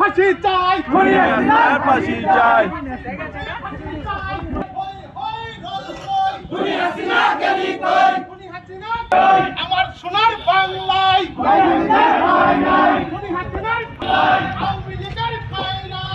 ফাঁসি চাই খুনি হাসিনার ফাঁসি চাই। আমার সোনার বাংলায় খুনি হাসিনার আওয়ামী লীগের ঠাঁই নাই।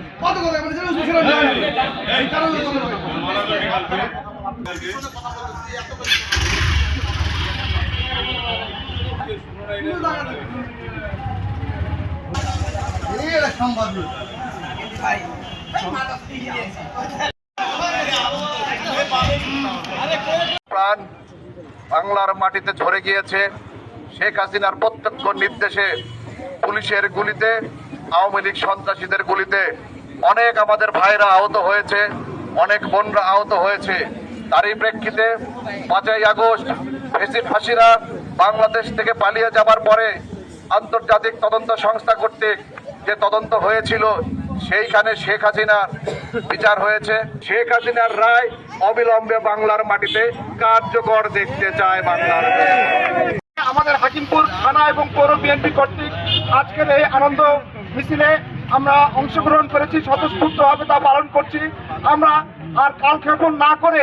প্রাণ বাংলার মাটিতে ঝরে গিয়েছে শেখ হাসিনার প্রত্যক্ষ নির্দেশে পুলিশের গুলিতে আওয়ামী লীগ সন্ত্রাসীদের গুলিতে অনেক আমাদের ভাইরা আহত হয়েছে, অনেক বোনরা আহত হয়েছে। তারই প্রেক্ষিতে পাঁচই আগস্ট ফেসির ফাঁসিরা বাংলাদেশ থেকে পালিয়ে যাবার পরে আন্তর্জাতিক তদন্ত সংস্থা কর্তৃক যে তদন্ত হয়েছিল, সেইখানে শেখ হাসিনার বিচার হয়েছে। শেখ হাসিনার রায় অবিলম্বে বাংলার মাটিতে কার্যকর দেখতে চায় বাংলার আমাদের হাকিমপুর থানা এবং পৌর বিএনপি কর্তৃক আজকের এই আনন্দ মিছিলে আমরা অংশগ্রহণ করেছি, স্বতঃস্ফূর্তভাবে তা পালন করছি। আমরা আর কালক্ষেপণ না করে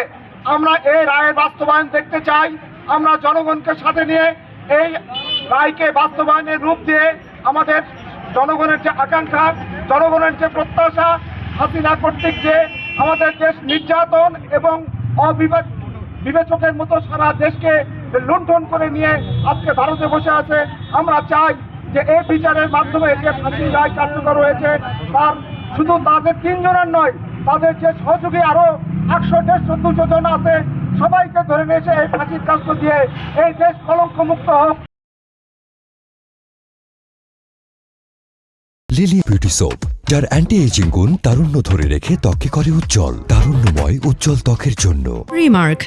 আমরা এই রায়ের বাস্তবায়ন দেখতে চাই। আমরা জনগণকে সাথে নিয়ে এই রায়কে বাস্তবায়নের রূপ দিয়ে আমাদের জনগণের যে আকাঙ্ক্ষা, জনগণের যে প্রত্যাশা, হাসিনা কর্তৃক যে আমাদের দেশ নির্যাতন এবং অবিবেক বিবেচকের মতো সারা দেশকে লুণ্ঠন করে নিয়ে আজকে ভারতে বসে আছে, আমরা চাই যে এই বিচারের মাধ্যমে যে ফাঁসি রায় কার্যকর হয়েছে তার শুধু তাদের তিনজনের নয় তাদের যে সহযোগী আরও একশো দেড়শো দুশো জন আছে সবাইকে ধরে নিয়ে এসে এই ফাঁসির কাজ দিয়ে। এই দেশ কলঙ্ক মুক্ত হোক। লিলি বিউটি সোপ যার অ্যান্টি এজিং গুণ তারুণ্য ধরে রেখে ত্বকে করে উজ্জ্বল তারুণ্যময় উজ্জ্বল ত্বকের জন্য। রিমার্ক